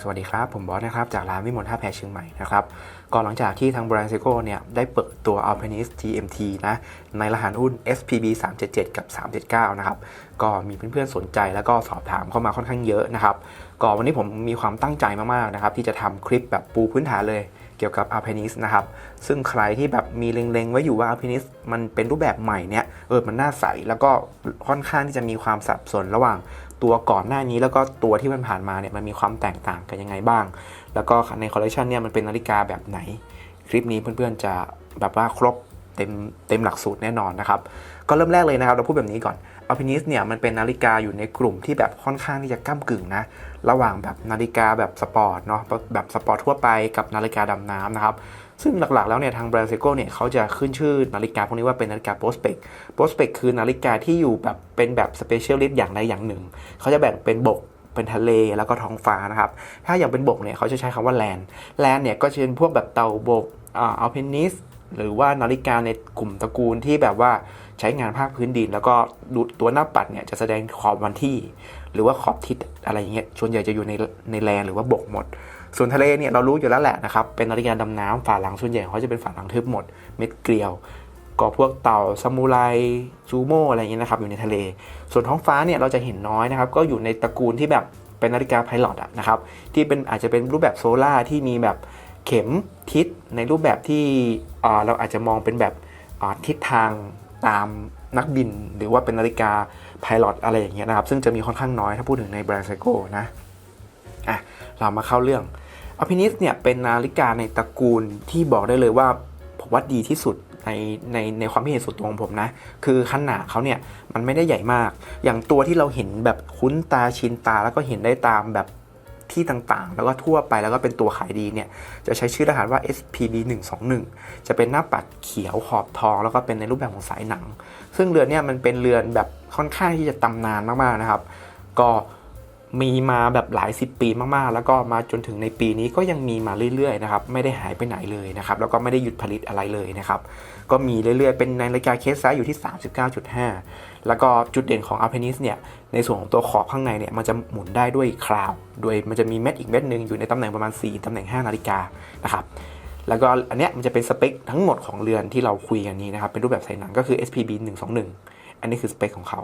สวัสดีครับ ผมบอสนะครับ จากร้านวิมลท่าแพเชียงใหม่นะครับก่อนหลังจากที่ทางแบรนด์เซโก้เนี่ย ได้เปิดตัว Alpinist GMT นะ ในรหัสหุ้น SPB 377 กับ 379 นะครับ ก็มีเพื่อนๆสนใจแล้วก็สอบถามเข้ามาค่อนข้างเยอะนะครับ ก็วันนี้ผมมีความตั้งใจมากๆนะครับ ที่จะทำคลิปแบบปูพื้นฐานเลยเกี่ยวกับ a l p i n i s นะครับ ซึ่งใครที่แบบมีเล็งๆ ไว้อยู่ว่า a l p i n i s มันเป็นรูปแบบใหม่เนี่ย เออ มันน่าใส แล้วก็ค่อนข้างที่จะมีความสับสนระหว่าง ตัวก่อนหน้านี้แล้วก็ตัวที่มันผ่านมาเนี่ยมันมีความแตกต่างกันยังไงบ้าง แล้วก็ในคอลเลคชันเนี่ยมันเป็นนาฬิกาแบบไหน คลิปนี้เพื่อนๆจะแบบว่าครบเต็มเต็มหลักสูตรแน่นอนนะครับ ก็เริ่มแรกเลยนะครับเราพูดแบบนี้ก่อน Alpinist เนี่ยมันเป็นนาฬิกาอยู่ในกลุ่มที่แบบค่อนข้างที่จะก้ากึ่งนะ ระหว่างแบบนาฬิกาแบบสปอร์ตเนาะแบบสปอร์ตทั่วไปกับนาฬิกาดำน้ำนะครับ ซึ่งหลักๆแล้วเนี่ยทางแบรนด์เซโก้เนี่ยเขาจะขึ้นชื่อนาฬิกาพวกนี้ว่าเป็นนาฬิกาโปสเปกโปสเปกคือนาฬิกาที่อยู่แบบเป็นแบบสเปเชียลิสต์อย่างใดอย่างหนึ่ง เขาจะแบ่งเป็นบกเป็นทะเลแล้วก็ท้องฟ้านะครับ ถ้าอย่างเป็นบกเนี่ยเขาจะใช้คำว่าแลนแลนเนี่ยก็จะเป็นพวกแบบเต่าบกอ่าอัลเพนิสหรือว่านาฬิกาในกลุ่มตระกูลที่แบบว่าใช้งานภาคพื้นดิน แล้วก็ดูตัวหน้าปัดเนี่ยจะแสดงขอบวันที่ หรือว่าขอบทิศอะไรอย่างเงี้ยส่วนใหญ่จะอยู่ในในแลนหรือว่าบกหมด ส่วนทะเลเนี่ยเรารู้อยู่แล้วแหละนะครับ เป็นนาฬิกาดำน้ำฝาหลังส่วนใหญ่เขาจะเป็นฝาหลังทึบหมด เม็ดเกลียว ก็พวกเต่าซามูไรจูโมอะไรอย่างเงี้ยนะครับอยู่ในทะเล ส่วนท้องฟ้าเนี่ยเราจะเห็นน้อยนะครับ ก็อยู่ในตระกูลที่แบบเป็นนาฬิกาไพลอตอะนะครับที่เป็นอาจจะเป็นรูปแบบโซล่าที่มีแบบเข็มทิศในรูปแบบที่เราอาจจะมองเป็นแบบทิศทางตามนักบิน หรือว่าเป็นนาฬิกาไพลอตอะไรอย่างเงี้ยนะครับ ซึ่งจะมีค่อนข้างน้อยถ้าพูดถึงในแบรนด์ไซโก้นะ อะเรามาเข้าเรื่องอพินิสเนี่ยเป็นนาฬิกาในตระกูลที่บอกได้เลยว่าผมว่าดีที่สุดในในในความคิเห็นส่วนตัวของผมนะ คือขนาดเขาเนี่ยมันไม่ได้ใหญ่มาก อย่างตัวที่เราเห็นแบบคุ้นตาชินตาแล้วก็เห็นได้ตามแบบที่ต่างๆ แล้วก็ทั่วไปแล้วก็เป็นตัวขายดีเนี่ยจะใช้ชื่อรหัสว่า SPB 121จะเป็นหน้าปัดเขียวขอบทองแล้วก็เป็นในรูปแบบของสายหนัง ซึ่งเรือนเนี่ยมันเป็นเรือนแบบค่อนข้างที่จะตำนานมากๆนะครับ ก็ มีมาแบบหลายสิบปีมากๆ แล้วก็มาจนถึงในปีนี้ก็ยังมีมาเรื่อยๆนะครับไม่ได้หายไปไหนเลยนะครับแล้วก็ไม่ได้หยุดผลิตอะไรเลยนะครับก็มีเรื่อยๆ เป็นในราฬิกาเคสไซส์อยู่ที่ 39.5 แล้วก็จุดเด่นของ a l p i n i s เนี่ยในส่วนของตัวขอบข้างในเนี่ยมันจะหมุนได้ด้วยคราว โดยมันจะมีเม็ดอีกเม็ดหนึ่งอยู่ในตำแหน่งประมาณ 4ตำแหน่ง 5 นาฬิกานะครับแล้วก็อันเนี้ยมันจะเป็นสเปคทั้งหมดของเรือนที่เราคุยกันนี้นะครับเป็นรูปแบบสายหนังก็คือ SPB 121 อันนี้คือสเปคของเขา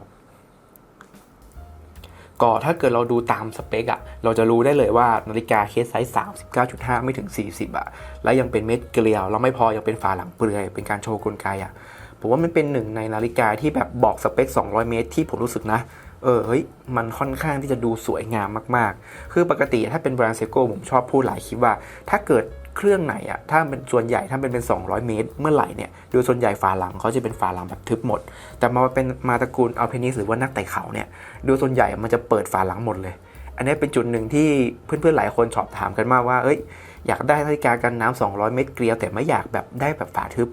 ก็ถ้าเกิดเราดูตามสเปคอะเราจะรู้ได้เลยว่านาฬิกาเคสไซส์ 39.5 ไม่ถึง 40อะและยังเป็นเม็ดเกลียว แล้วไม่พอยังเป็นฝาหลังเปลือย เป็นการโชว์กลไกอะผมว่ามันเป็นหนึ่งในนาฬิกาที่แบบบอกสเปค 200 เมตร ที่ผมรู้สึกนะ เออเฮ้ยมันค่อนข้างที่จะดูสวยงามมากๆ คือปกติถ้าเป็นแบรนด์เซโกผมชอบพูดหลายคลิปว่า ถ้าเกิด เครื่องไหนอะถ้าเป็นส่วนใหญ่ถ้าเป็นเป็น 200 เมตร เมื่อไหร่เนี่ยโดยส่วนใหญ่ฝาหลังเขาจะเป็นฝาหลังแบบทึบหมด แต่มาเป็นมาตระกูลอัลเพนิสหรือว่านักไต่เขาเนี่ยโดยส่วนใหญ่มันจะเปิดฝาหลังหมดเลย อันนี้เป็นจุดหนึ่งที่เพื่อนๆหลายคนสอบถามกันมากว่าเอ้ยอยากได้นาฬิกากันน้ำ200 เมตรเกลียว แต่ไม่อยากแบบได้แบบฝาทึบ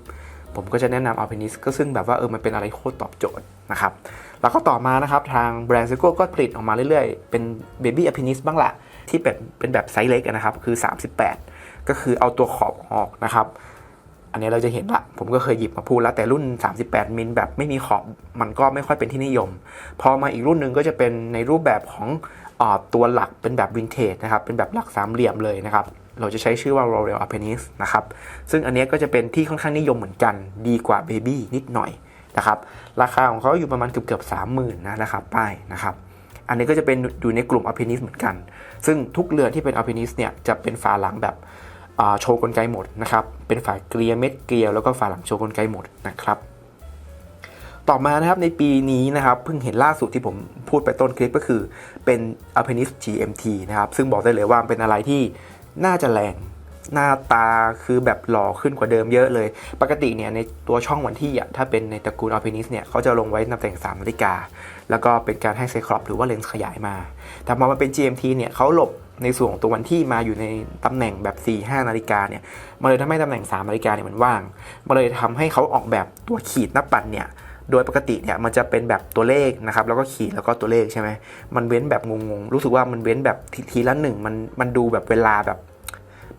ผมก็จะแนะนำอัลเพนิสก็ซึ่งแบบว่าเออมันเป็นอะไรโคตรตอบโจทย์นะครับแล้วก็ต่อมานะครับทางแบรนด์เซโก้ก็ผลิตออกมาเรื่อยๆ เป็นเบบี้อัลเพนิสบ้างละที่เป็นเป็นแบบไซส์เล็กนะครับคือ 38 ก็คือเอาตัวขอบออกนะครับ อันนี้เราจะเห็นละผมก็เคยหยิบมาพูดแล้วแต่รุ่น 38 มิลแบบไม่มีขอบมันก็ไม่ค่อยเป็นที่นิยม พอมาอีกรุ่นหนึ่งก็จะเป็นในรูปแบบของอตัวหลักเป็นแบบวินเทจนะครับ เป็นแบบหลักสามเหลี่ยมเลยนะครับ เราจะใช้ชื่อว่า Royal Alpinist นะครับ ซึ่งอันนี้ก็จะเป็นที่ค่อนข้างนิยมเหมือนกัน ดีกว่า Baby นิดหน่อยนะครับ ราคาของเขาอยู่ประมาณเกือบเกือบสามหมื่นนะนะครับป้ายนะครับ อันนี้ก็จะเป็นอยู่ในกลุ่ม Alpinist เหมือนกัน ซึ่งทุกเรือนที่เป็น Alpinist เนี่ยจะเป็นฝาหลังแบบ โชว์กลไกหมดนะครับ เป็นฝาเกลียเม็ดเกลียวแล้วก็ฝาหลังโชว์กลไกหมดนะครับ ต่อมานะครับในปีนี้นะครับเพิ่งเห็นล่าสุดที่ผมพูดไปต้นคลิปก็คือเป็น Alpinist GMT นะครับซึ่งบอกได้เลยว่าเป็นอะไรที่น่าจะแรงหน้าตาคือแบบหล่อขึ้นกว่าเดิมเยอะเลย ปกติเนี่ยในตัวช่องวันที่อะถ้าเป็นในตระกูล Alpinist เนี่ยเขาจะลงไว้ตำแหน่ง3นาฬิกา แล้วก็เป็นการให้ไซคลอปหรือว่าเลนส์ขยายมา แต่พอมาเป็น GMT เนี่ยเขาหลบ ในส่วนของตัววันที่มาอยู่ในตำแหน่งแบบ 4-5 นาฬิกาเนี่ยมันเลยทำให้ตำแหน่ง 3 นาฬิกาเนี่ยมันว่างมันเลยทำให้เขาออกแบบตัวขีดหน้าปัดเนี่ยโดยปกติเนี่ยมันจะเป็นแบบตัวเลขนะครับแล้วก็ขีดแล้วก็ตัวเลขใช่ไหมมันเว้นแบบงงๆรู้สึกว่ามันเว้นแบบทีละหนึ่งมันมันดูแบบเวลาแบบ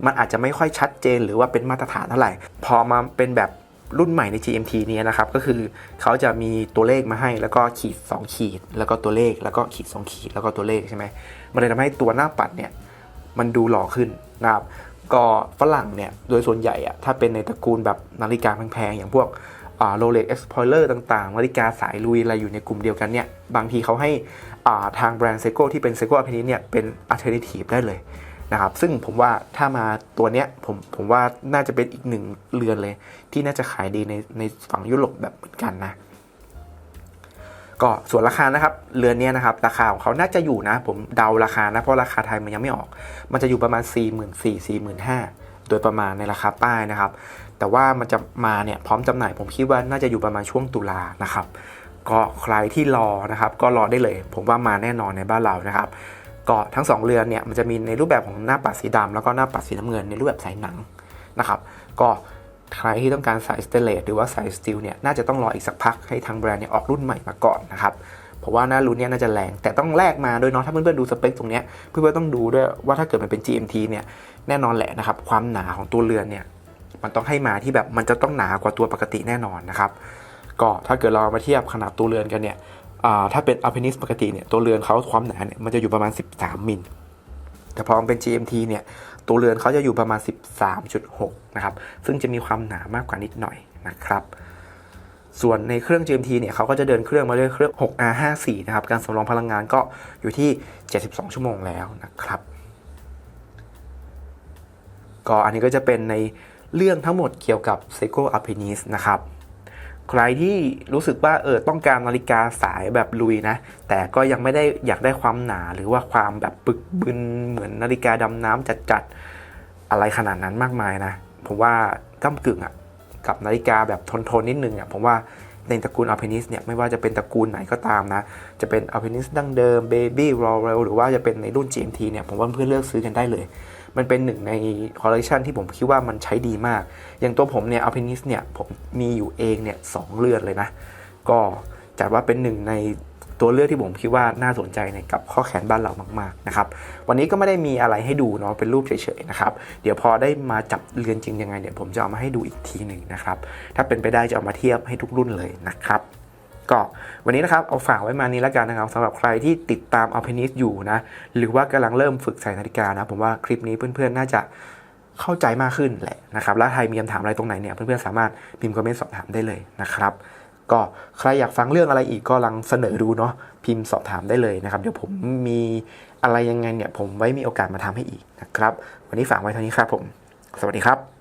มันอาจจะไม่ค่อยชัดเจนหรือว่าเป็นมาตรฐานเท่าไหร่ พอมาเป็นแบบ รุ่นใหม่ใน GMT เนี้นะครับ ก็คือเขาจะมีตัวเลขมาให้แล้วก็ขีด 2 ขีด แล้วก็ตัวเลขแล้วก็ขีด 2 ขีดแล้วก็ตัวเลขใช่ไหมมันเลยทำให้ตัวหน้าปัดเนี่ยมันดูหล่อขึ้นนะครับก็ฝรั่งเนี่ยโดยส่วนใหญ่อะถ้าเป็นในตระกูลแบบนาฬิกาแพงๆ อย่างพวกโรเล็กเอ็กซ์พอยเลอร์ต่างๆนาฬิกาสายลุยอะไรอยู่ในกลุ่มเดียวกันเนี่ย บางทีเขาให้อ่าทางแบรนด์เซโกที่เป็นเซโกอ p เพนิเนี่ยเป็นอัลเทอร์เนทีฟได้เลย นะครับซึ่งผมว่าถ้ามาตัวเนี้ยผมผมว่าน่าจะเป็นอีกหนึ่งเรือนเลย ที่น่าจะขายดีในในฝั่งยุโรปแบบเหมือนกันนะก็ส่วนราคานะครับเรือนเนี้ยนะครับราคาของเขาน่าจะอยู่นะ ผมเดาราคานะเพราะราคาไทยมันยังไม่ออก มันจะอยู่ประมาณ 4 4 0 0 0 4 4 5 0 0 0โดยประมาณในราคาป้ายนะครับ แต่ว่ามันจะมาเนี่ยพร้อมจำหน่ายผมคิดว่าน่าจะอยู่ประมาณช่วงตุลานะครับ ก็ใครที่รอนะครับ ก็รอได้เลย ผมว่ามาแน่นอนในบ้านเรานะครับ ก็ทั้งสองเรือนเนี่ยมันจะมีในรูปแบบของหน้าปัดสีดำแล้วก็หน้าปัดสีน้ำเงินในรูปแบบสายหนังนะครับ ก็ใครที่ต้องการสายสเตเลสหรือว่าสายสตีลเนี่ยน่าจะต้องรออีกสักพักให้ทางแบรนด์เนี่ยออกรุ่นใหม่มาก่อนนะครับเพราะว่าหน้ารุ่นเนี่ยน่าจะแรงแต่ต้องแลกมาโดยเนาะถ้าเพื่อนๆดูสเปคตรงเนี้ยเพื่อนๆต้องดูด้วยว่าถ้าเกิดมันเป็น GMT เนี่ยแน่นอนแหละนะครับความหนาของตัวเรือนเนี่ยมันต้องให้มาที่แบบมันจะต้องหนากว่าตัวปกติแน่นอนนะครับก็ถ้าเกิดเรามาเทียบขนาดตัวเรือนกันเนี่ย ถ้าเป็น Alpinist ปกติเนี่ยตัวเรือนเขาความหนาเนี่ยมันจะอยู่ประมาณ 13 มิล แต่พอมันเป็น GMT เนี่ยตัวเรือนเขาจะอยู่ประมาณ 13.6 นะครับ ซึ่งจะมีความหนามากกว่านิดหน่อยนะครับส่วนในเครื่อง GMT เนี่ยเขาก็จะเดินเครื่องมาด้วยเครื่อง 6R54 นะครับ การสำรองพลังงานก็อยู่ที่ 72 ชั่วโมงแล้วนะครับ ก็อันนี้ก็จะเป็นในเรื่องทั้งหมดเกี่ยวกับ Seiko Alpinis นะครับ ใครที่รู้สึกว่าเออต้องการนาฬิกาสายแบบลุยนะ แต่ก็ยังไม่ได้อยากได้ความหนาหรือว่าความแบบปึกบึนเหมือนนาฬิกาดำน้ำจัดๆอะไรขนาดนั้นมากมายนะผมว่าก้ากึ่งอะกับนาฬิกาแบบทนๆนิดนึงอะผมว่าในตระกูล Alpinist เนี่ยไม่ว่าจะเป็นตระกูลไหนก็ตามนะ จะเป็น Alpinist ดั้งเดิม Baby Royal หรือว่าจะเป็นในรุ่น GMT เนี่ยผมว่าเพื่อนเลือกซื้อกันได้เลย มันเป็นหนึ่งในคอลเลคชันที่ผมคิดว่ามันใช้ดีมาก อย่างตัวผมเนี่ย Alpinist เนี่ยผมมีอยู่เองเนี่ยสองเรือนเลยนะ ก็จัดว่าเป็นหนึ่งในตัวเลือกที่ผมคิดว่าน่าสนใจในกับข้อแขนบ้านเรามากๆนะครับ วันนี้ก็ไม่ได้มีอะไรให้ดูเนาะเป็นรูปเฉยๆนะครับ เดี๋ยวพอได้มาจับเรือนจริงยังไงเดี๋ยวผมจะเอามาให้ดูอีกทีหนึ่งนะครับ ถ้าเป็นไปได้จะเอามาเทียบให้ทุกรุ่นเลยนะครับ ก็วันนี้นะครับเอาฝากไว้มานี้แล้วกันนะครับสำหรับใครที่ติดตาม Alpinist อยู่นะหรือว่ากำลังเริ่มฝึกใส่นาฬิกานะผมว่าคลิปนี้เพื่อนๆน่าจะเข้าใจมากขึ้นแหละนะครับแล้วใครมีคำถามอะไรตรงไหนเนี่ยเพื่อนๆสามารถพิมพ์คอมเมนต์สอบถามได้เลยนะครับก็ใครอยากฟังเรื่องอะไรอีกก็ลังเสนอดูเนาะพิมพ์สอบถามได้เลยนะครับเดี๋ยวผมมีอะไรยังไงเนี่ยผมไว้มีโอกาสมาทำให้อีกนะครับ วันนี้ฝากไว้เท่านี้ครับผม สวัสดีครับ